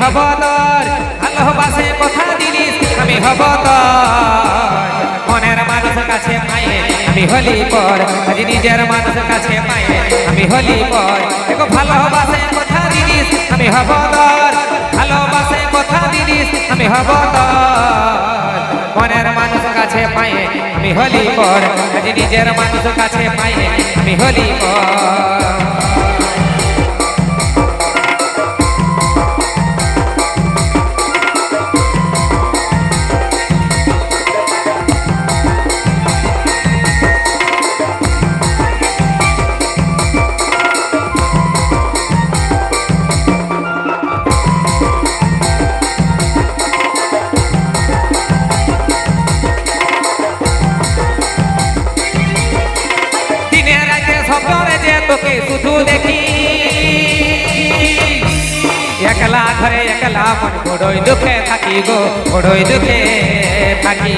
হব তোর ভালোবাসে কথা দিলিস, আমি হব তোর মনের মানুষ কাছে পায়ে, আমি হলি পর। আজ নিজের মানুষ কাছে পায়ে, আমি হলি পর। দেখো ভালোবাসে কথা দিলিস, আমি হব তোর ভালোবাসে কথা দিলিস, আমি হব তোর মনের মানুষ কাছে পায়ে, আমি হলি পর। আজ নিজের মানুষ কাছে পায়ে, আমি হলি পর। ঘরে একলা মন বড়ই দুঃখে থাকি গো বড়ই দুঃখে থাকি।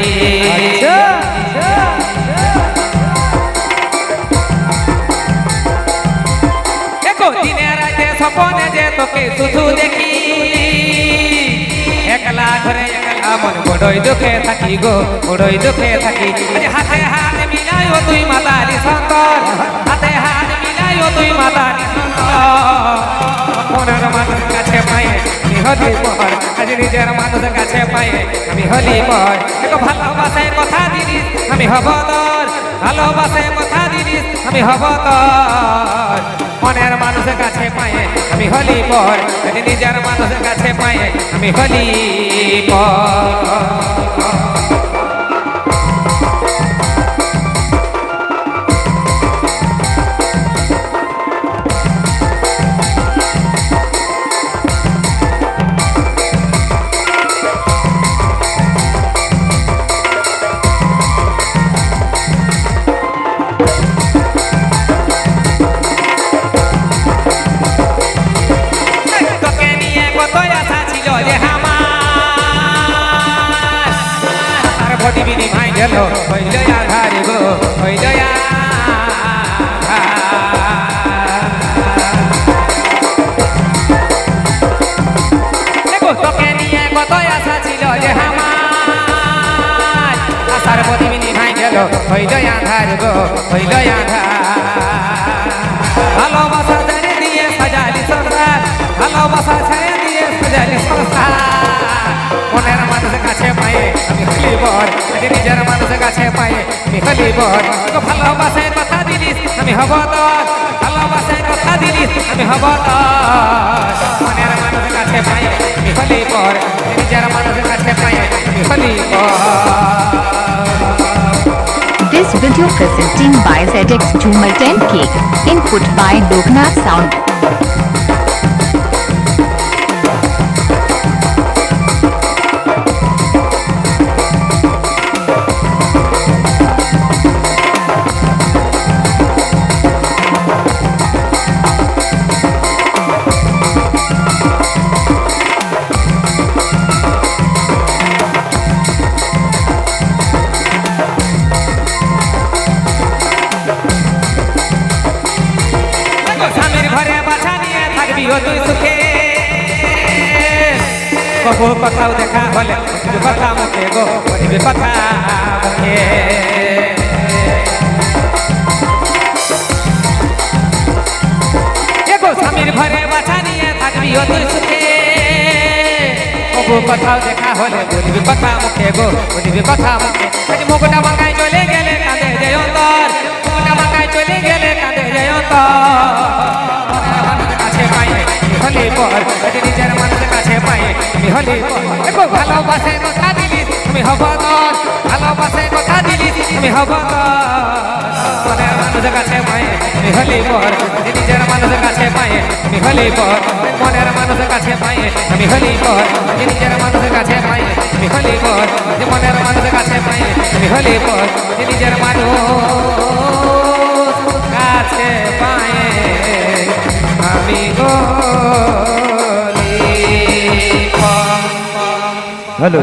দেখো দিনে রাতে স্বপ্নে যে তোকে শুধু দেখি। একলা ঘরে একলা মন বড়ই দুঃখে থাকি গো বড়ই দুঃখে থাকি। হাতে হাত মিলাই হলি পর, আজ নিজের মানুষ কাছে পায়ে আমি হলি পর। এক ভালোবাসে কথা দিদিস আমি হব তোর। ভালোবাসে কথা দিদিস আমি হব তোর। মনের মানুষ কাছে পায়ে আমি হলি পর, আজ নিজের মানুষ কাছে পায়ে আমি হলি পর। হইল আধার গো হইল তোকে নিয়ে কত আশা ছিল যে আমার আশার বডি ভাই গেল। হইল আধার গো হইল আধার। ভালোবাসা ছেড়ে দিয়ে সাজালি সংসার, ভালোবাসা ছেড়ে দিয়ে সাজালি সংসার। বর আজ নিজের মানুষের কাছে পায়ে। আমি হলি বর তোকে ভালোবাসায় কথা দিলিস, আমি হব তোর ভালোবাসায় কথা দিলিস, আমি হব তোর মনের মানুষের কাছে পায়ে। আমি হলি বর আজ নিজের মানুষের কাছে পায়ে। আমি হলি বর This video presenting by ZX Joomer 10K. Input by Loknath Sound. ও তুই সুখে। কবু কোথাও দেখা হলে বলিবি কথা মুখে গো বলিবি কথা মুখে। স্বামীর ঘরে বাছা নিয়ে থাকবি ও তুই সুখে। কবু কোথাও দেখা হলে বলিবি কথা মুখে গো, বলিবি কথা মুখে। মুখটা বাঁকায় চলে গেলে কাঁদে যে অন্তর। মুখটা বাঁকায় চলে গেলে হলি পর দেখো ভালোবাসে কথা দিলিস আমি হব তোর ভালোবাসে কথা দিলিস আমি হব মনের মানুষের কাছে পাই আমি হলি পর নিজের মানুষের কাছে পাই আমি হলি পর মনের মানুষের কাছে পাই আমি হলি পর নিজের মানুষের কাছে পাই আমি হলি পর মনের মানুষের কাছে পাই আমি হলি পর নিজের মানুষ হ্যালো